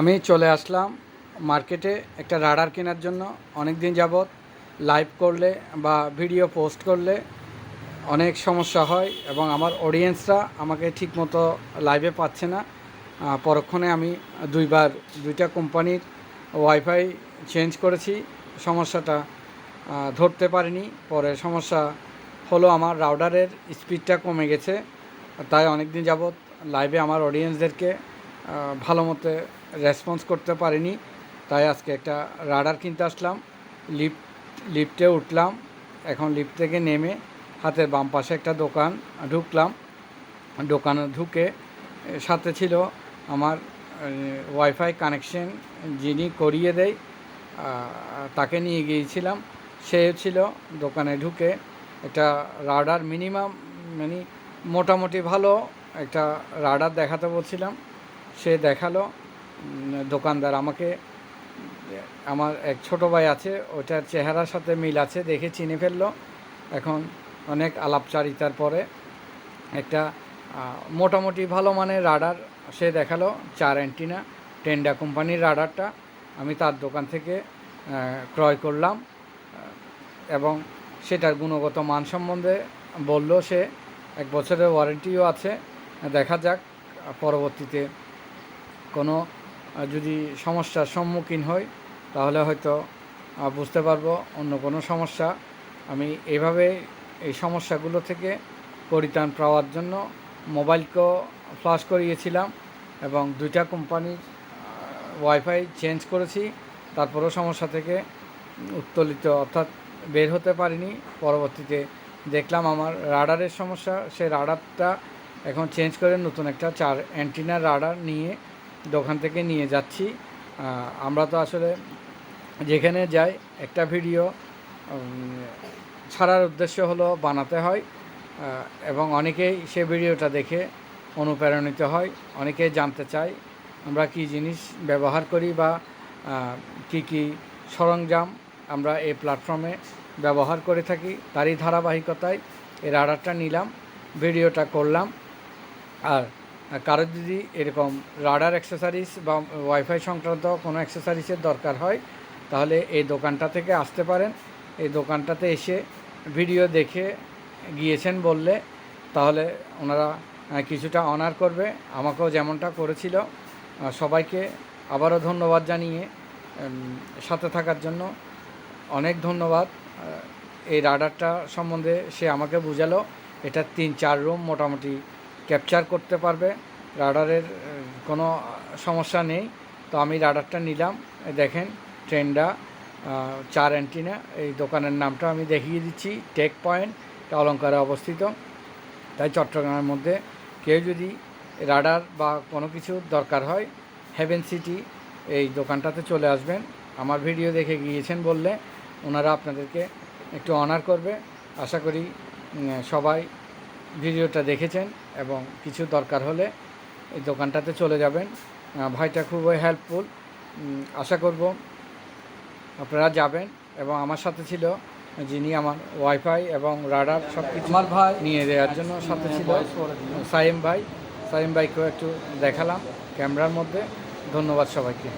আমি চলে আসলাম মার্কেটে একটা রাডার কেনার জন্য। অনেক দিন যাবৎ লাইভ করলে বা ভিডিও পোস্ট করলে অনেক সমস্যা হয় এবং আমার অডিয়েন্সরা আমাকে ঠিকমতো লাইভে পাচ্ছে না। পরক্ষণে আমি দুইবার, দুইটা কোম্পানির ওয়াইফাই চেঞ্জ করেছি। সমস্যাটা ধরতে পারিনি। পরে সমস্যা হলো আমার রাউডারের স্পিডটা কমে গেছে। তাই অনেক দিন যাবৎ লাইভে আমার অডিয়েন্সদেরকে ভালো মতো রেসপন্স করতে পারিনি। তাই আজকে একটা রাডার কিনতে আসলাম। লিফট লিফটে উঠলাম। এখন লিফট থেকে নেমে হাতের বাম পাশে একটা দোকান ঢুকলাম। দোকানে ঢুকে সাথে ছিল আমার ওয়াইফাই কানেকশন যিনি করিয়ে দেয় তাকে নিয়ে গিয়েছিলাম। সে ছিল দোকানে ঢুকে একটা রাডার মিনিমাম মানে মোটামুটি ভালো একটা রাডার দেখাতে বলছিলাম। সে দেখাল। দোকানদার আমাকে, আমার এক ছোট ভাই আছে ওটার চেহারার সাথে মিল আছে, দেখে চিনে ফেলল। এখন অনেক আলাপচারিতার পরে একটা মোটামুটি ভালো মানের রাডার সে দেখাল, চার অ্যান্টিনা, টেন্ডা কোম্পানির রাডারটা। আমি তার দোকান থেকে ক্রয় করলাম এবং সেটার গুণগত মান সম্বন্ধে বলল সে, এক বছরের ওয়ারেন্টিও আছে, দেখা যাক, পরবর্তীতে কোনো যদি সমস্যার সম্মুখীন হই, তাহলে হয়তো বুঝতে পারব অন্য কোনো সমস্যা। আমি এভাবে এই সমস্যাগুলো থেকে পরিত্রাণ পাওয়ার জন্য মোবাইলকেও ফ্লাশ করিয়েছিলাম এবং দুইটা কোম্পানির ওয়াইফাই চেঞ্জ করেছি। তারপরেও সমস্যা থেকে উত্তোলিত অর্থাৎ বের হতে পারিনি। পরবর্তীতে দেখলাম আমার রাডারের সমস্যা। সেই রাডারটা এখন চেঞ্জ করে নতুন একটা চার অ্যান্টিনার রাডার নিয়ে দোকান থেকে নিয়ে যাচ্ছি। আমরা তো আসলে যেখানে যাই, একটা ভিডিও ছাড়ার উদ্দেশ্য হলো বানাতে হয় এবং অনেকেই সে ভিডিওটা দেখে অনুপ্রাণিত হয়, অনেকেই জানতে চায় আমরা কি জিনিস ব্যবহার করি বা কি কি সরঞ্জাম আমরা এই প্ল্যাটফর্মে ব্যবহার করে থাকি। তারই ধারাবাহিকতায় এই রাডারটা নিলাম, ভিডিওটা করলাম, আর কারোর যদি এরকম রাডার অ্যাক্সেসারিজ বা ওয়াইফাই সংক্রান্ত কোনো অ্যাক্সেসারিজের দরকার হয়, তাহলে এই দোকানটা থেকে আসতে পারেন। এই দোকানটাতে এসে ভিডিও দেখে গিয়েছেন বললে, তাহলে ওনারা কিছুটা অনার করবে। আমাকেও যেমনটা করেছিল সবাইকে আবারও ধন্যবাদ জানিয়ে সাথে থাকার জন্য অনেক ধন্যবাদ। এই রাডারটা সম্বন্ধে সে আমাকে বুঝালো। এটা তিন, চার রুম মোটামুটি ক্যাপচার করতে পারবে রাডারের কোনো সমস্যা নেই। তো আমি রাডারটা নিলাম দেখেন ট্রেন্ডা আহ, চার অ্যান্টিনা এই দোকানের নামটা আমি দেখিয়ে দিচ্ছি টেক পয়েন্ট এটা অলঙ্কারে অবস্থিত। তাই চট্টগ্রামের মধ্যে কেউ যদি রাডার বা কোনো কিছু দরকার হয় হেভেন সিটি এই দোকানটাতে চলে আসবেন। আমার ভিডিও দেখে গিয়েছেন বললে ওনারা আপনাদেরকে একটু অনার করবে। আশা করি সবাই ভিডিওটা দেখেছেন এবং কিছু দরকার হলে এই দোকানটাতে চলে যাবেন। ভাইটা খুবই হেল্পফুল আশা করব আপনারা যাবেন এবং আমার সাথে ছিল যিনি আমার ওয়াইফাই এবং রাডার সব কিছু আমার ভাই। নিয়ে দেওয়ার জন্য সাথে ছিল। সাইম ভাই। সাইম ভাইকেও একটু দেখালাম ক্যামেরার মধ্যে। ধন্যবাদ সবাইকে।